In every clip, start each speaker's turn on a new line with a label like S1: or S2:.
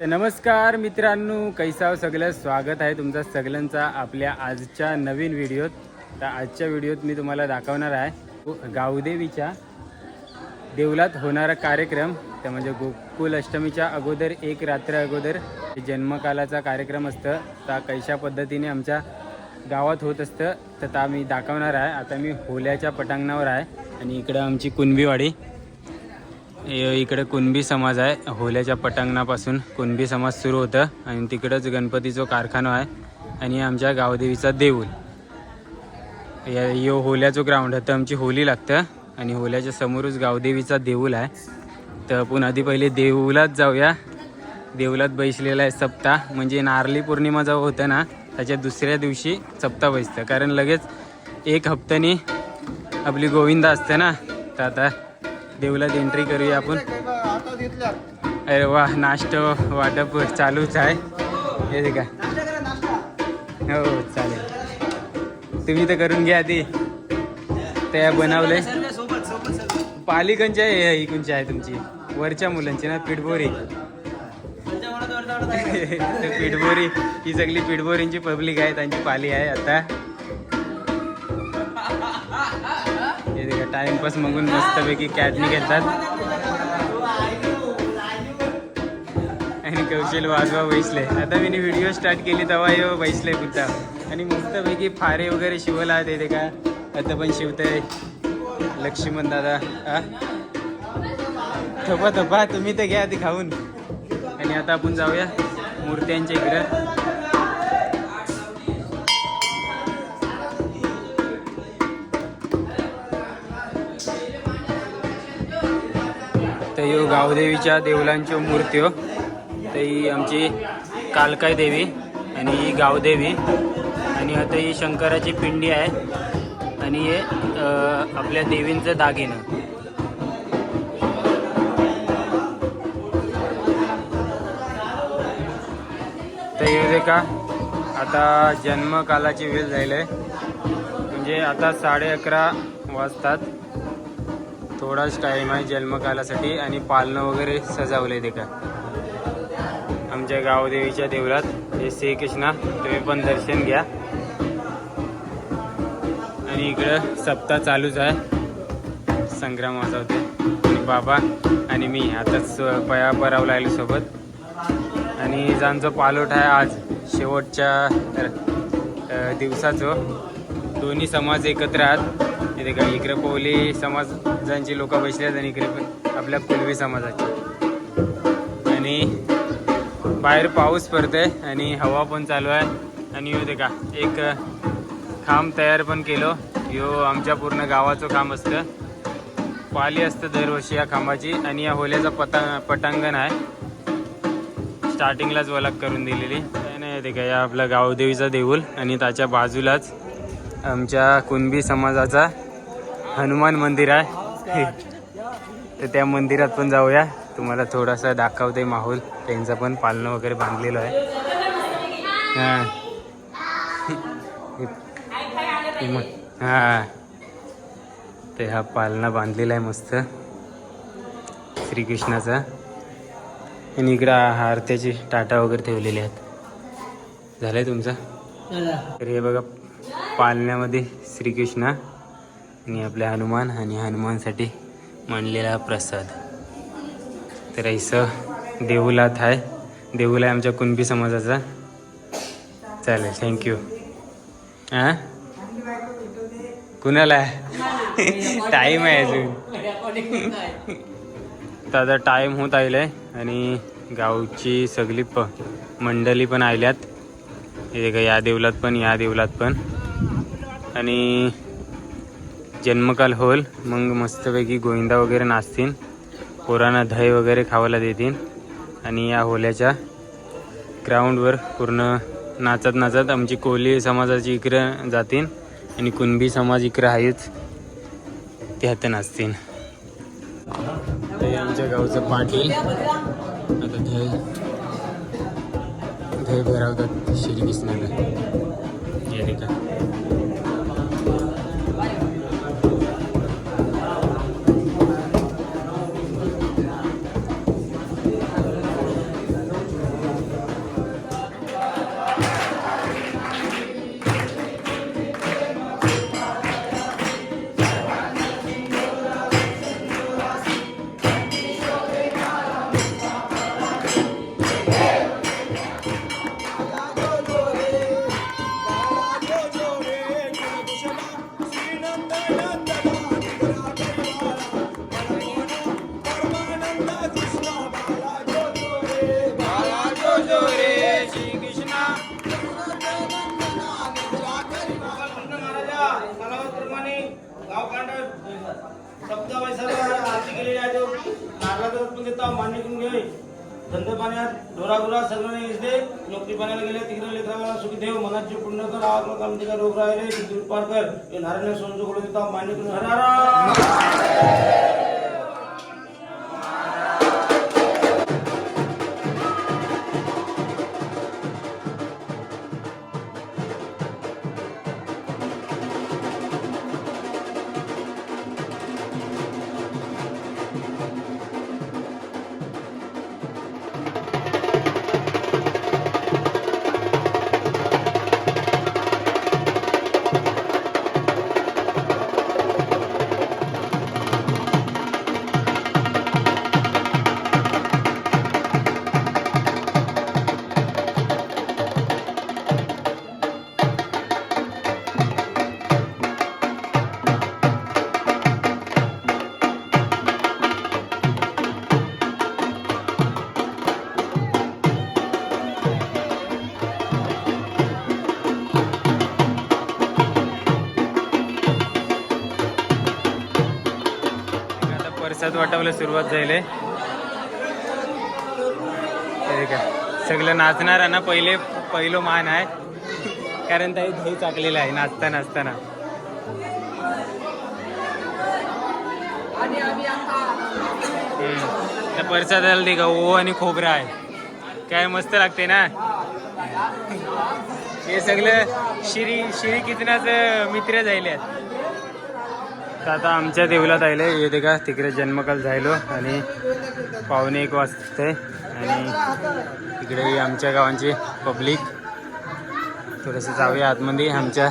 S1: तर नमस्कार मित्रांनो कैसाव सगळं स्वागत आहे तुमचा सगळ्यांचा आपल्या आजच्या नवीन व्हिडिओत. तर आजच्या व्हिडिओत मी तुम्हाला दाखवणार आहे गावदेवीच्या देवलात होणारा कार्यक्रम. तर म्हणजे गोकुल अष्टमीच्या अगोदर एक रात्र अगोदर जन्मकालाचा कार्यक्रम असतं तर कशा पद्धतीने आमच्या गावात होत असतं. तर ता मी दाखवणार आहे. आता मी होल्याच्या पटांगणावर आहे आणि इकडं आमची कुणबीवाडी. इकडे कुणबी समाज आहे. होल्याच्या पटांगणापासून कुणबी समाज सुरू होतं आणि तिकडंच गणपतीचा कारखाना आहे आणि आमच्या गावदेवीचा देऊळ. या यो होल्याचं ग्राउंड आहे. तर आमची होली लागतं आणि होल्याच्या समोरच गावदेवीचा देऊळ आहे. तर आपण आधी पहिले देऊलाच जाऊया. देऊलात बैसलेला आहे सप्ताह म्हणजे नारली पौर्णिमा जेव्हा होतं ना त्याच्या दुसऱ्या दिवशी सप्ता बैसतं. कारण लगेच एक हप्त्याने आपली गोविंदा असते ना. तर आता देवलात एंट्री करूया आपण. अरे वा नाश्ता वाटप चालूच आहे. हे का हो चालेल. तुम्ही तर करून घ्या आधी. त्या बनवले पालिकांच्या आहे हे आहे तुमची. वरच्या मुलांची ना पिठबोरी पिठबोरी ही सगळी पिठबोरींची पब्लिक आहे त्यांची पाली आहे आता. टाइमपास मागून मस्तपैकी कॅटनी घेतात. आणि कौशल वाजवा बैसले. आता मी व्हिडिओ स्टार्ट केली तेव्हा यो बैसले पुढचा आणि मस्तपैकी फारे वगैरे शिवला ते का? आता पण शिवतंय. लक्ष्मण दादा हा थोपा थोपा तुम्ही तर घ्या ते खाऊन. आणि आता आपण जाऊया मूर्त्यांच्या इकडं. यो गावदेवीच्या देवलांची मूर्ती हो. तर ही आमची कालकाय देवी आणि ही गावदेवी. आणि आता ही शंकराची पिंडी आहे. आणि हे आपल्या देवींचं दागिनं. तर हे का आता जन्मकालाची वेळ झाली आहे. म्हणजे आता साडे अकरा वाजतात. थोडाच टाईम आहे जन्मकालासाठी आणि पालनं वगैरे सजावले ते का आमच्या गावदेवीच्या देवळात. हे श्रीकृष्णा तुम्ही पण दर्शन घ्या. आणि इकडं सप्ताह चालूच आहे. संग्राम होते आणि बाबा आणि मी आताच पया पराव लागलो सोबत. आणि ज्यांचं पालोट आहे आज शेवटच्या दिवसाचं. दोन्ही समाज एकत्र आहात. इथे का इकडे कोहली समाजांची लोक बसले आहेत आणि इकडे आपल्या कुलवी समाजाची. आणि बाहेर पाऊस पडतोय आणि हवा पण चालू आहे. आणि होते का एक खांब तयार पण केलो. यो आमच्या पूर्ण गावाचं काम असतं. पाली असतं दरवर्षी या खांबाची आणि या होल्याचा पता पटांगण आहे. स्टार्टिंगलाच वलक करून दिलेली. काय नाही ते काय आपलं गावदेवीचा देऊळ आणि त्याच्या बाजूलाच आमच्या कुणबी समाजाचा हनुमान मंदिर आहे. तर त्या मंदिरात पण जाऊया. तुम्हाला थोडासा दाखवते माहोल. त्यांचं पण पालनं वगैरे बांधलेलं आहे. हां. हां. ते हा पालना बांधलेला आहे मस्त. श्रीकृष्णाचा. आणि इकडं आरत्याची टाटा वगैरे ठेवलेले आहेत. झालंय तुमचं? तर हे बघा पालण्यामध्ये श्रीकृष्ण आणि आपले हनुमान आणि हनुमानसाठी मांडलेला प्रसाद. तर ऐसं देऊलात आहे देऊल आहे आमच्या कुणबी समाजाचा. चालेल थँक्यू हां कुणाला? टाईम आहे अजून. तर आता टाईम होत आहे आणि गावची सगळी प मंडळी पण आल्यात. हे का या देवलात पण या देवलात पण. आणि जन्मकाल होल. मग मस्तपैकी गोविंदा वगैरे नाचतील पोरांना दही वगैरे खावायला देतील आणि या होल्याच्या ग्राउंडवर पूर्ण नाचत नाचत आमची कोहली समाजाची इकडं जातील आणि कुणबी समाज इकडं आहेच ते हात नाचतील ते आमच्या गावचं पाटील. आता धय धय भरवतात श्रीकृष्णाला हे का
S2: सप्ता आरती केलेली आहे तो. पण मान्य करून घे. पाण्यात ढोरागुरा सगळं येते नोकरी पाण्याला गेले तिकडे लेकराला सुखी देव मनाची पुण्य कर आत्म कामती रोग राहिले सिद्धी हे नारायण सोनजो कडे मान्य करून हरारा
S1: परसाद सुरुवात झाली. आहे. का सगळं नाचणाऱ्यांना पहिले पहिलं मान आहे. कारण ताई दही चाकलेलं आहे नाचता नाचताना त्या परसादाला ते गहू आणि खोबरं आहे. काय मस्त लागते ना. हे सगळं शिरी शिरी कितनाच मित्र जायले तर आता आमच्या देवलात आले येते का तिकडे जन्मकाल झालो आणि पावणे एक वाजते आणि तिकडे आमच्या गावांची पब्लिक. थोडंसं जाऊया आतमध्ये. आमच्या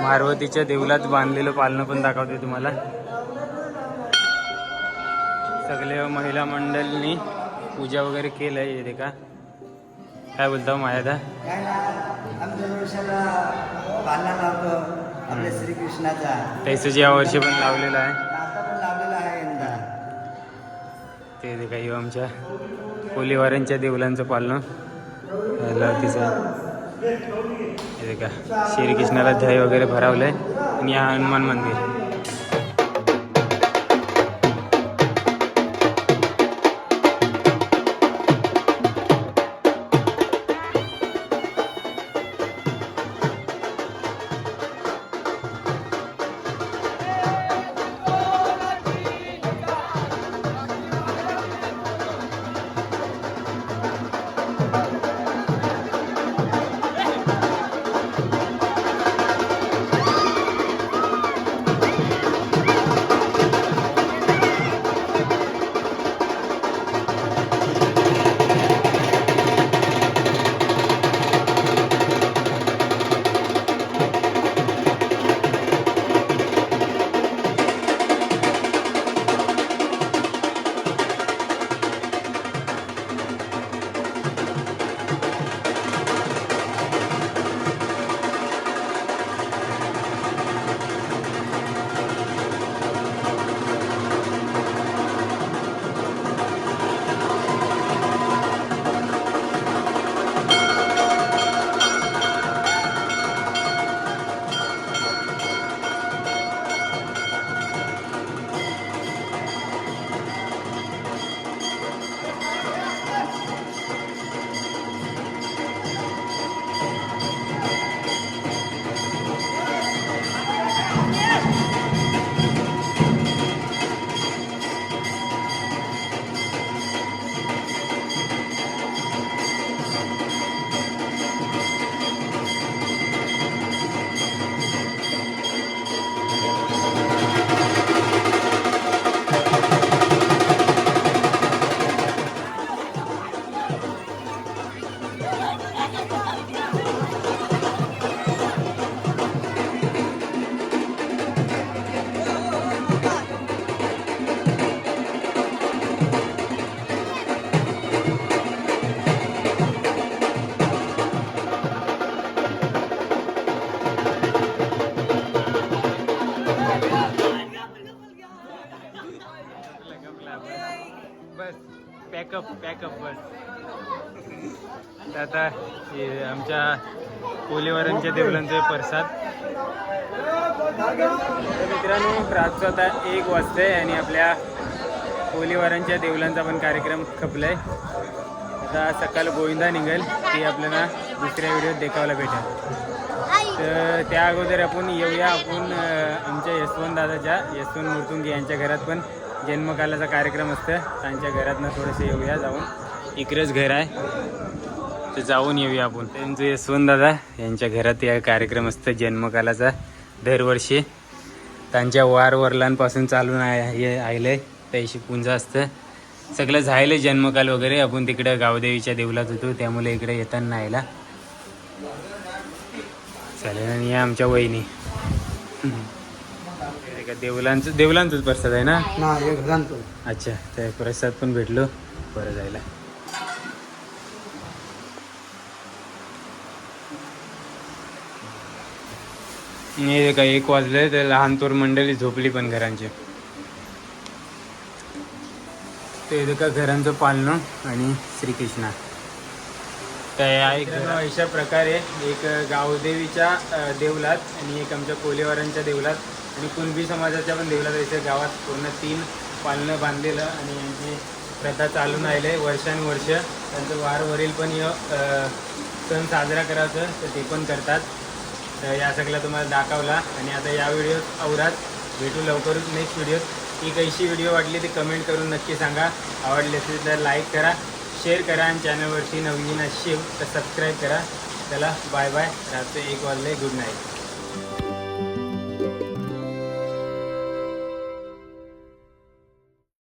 S1: मारवतीच्या देवलात बांधलेलं पालनं पण दाखवते तुम्हाला. सगळे महिला मंडळनी पूजा वगैरे केलं आहे येते का काय बोलता हो माया दा
S3: आपल्या श्रीकृष्णाचा.
S1: त्याचं या वर्षी पण लावलेलं आहे.
S3: आता पण लावलेला आहे यंदा.
S1: ते ते काही आमच्या कोलीवारांच्या देवलांचं पालनं. तिचं हे का श्रीकृष्णाला दही वगैरे भरावलंय. आणि हा हनुमान मंदिर. आता आमच्या कोलीवरांच्या देवलांचे प्रसाद. मित्रांनो रातचं आता एक वाजतंय आणि आपल्या कोलीवरांच्या देवलांचा पण कार्यक्रम खपलाय. आता सकाळ गोविंदा निघेल ती आपल्याला दुसऱ्या व्हिडिओत देखावला भेटेल. तर त्या अगोदर आपण येऊया आपण आमच्या यशवंत दादाच्या यशवंत मुर्तुंगी यांच्या घरात पण जन्मकालाचा कार्यक्रम असतं त्यांच्या घरातनं थोडंसं येऊया जाऊन. इकडेच घर आहे. तर जाऊन येऊया आपण. त्यांचं यशवंत दादा यांच्या घरात या कार्यक्रम असतं जन्मकालाचा. दरवर्षी त्यांच्या वार वरलांपासून चालून आहे आयलंय. त्याशी पुंजा असतं. सगळं झायलं जन्मकाल वगैरे. आपण तिकडं गावदेवीच्या देवलात होतो. त्यामुळे इकडे येताना यायला चालेल आणि या आमच्या वहिनी. का देवलांचं देवलांचंच प्रसाद आहे ना? अच्छा त्या प्रसाद पण भेटलो. बरं जायला. हे का एक वाजले तर लहान तोर मंडळी झोपली पण घरांची. ते का घरांचं पालणं आणि श्रीकृष्णा. तर अशा प्रकारे एक गावदेवीच्या देवलात आणि एक आमच्या कोलेवारांच्या देवलात आणि कुणबी समाजाच्या पण देवलात इथे गावात पूर्ण तीन पालनं बांधलेलं आणि यांची प्रथा चालून राहिले वर्षानुवर्ष त्यांचं वारवरील पण सण साजरा करायचं तर ते पण करतात. तर या सगळ्या तुम्हाला दाखवला आणि आता या व्हिडिओत आवरात भेटू लवकरच नेक्स्ट व्हिडिओत. ही कशी व्हिडिओ वाटली ती कमेंट करून नक्की सांगा. आवडली असेल तर लाईक करा शेअर करा आणि चॅनलवरती नवीन असेल तर सबस्क्राईब करा. चला बाय बाय रात्री एक वाजले. Good night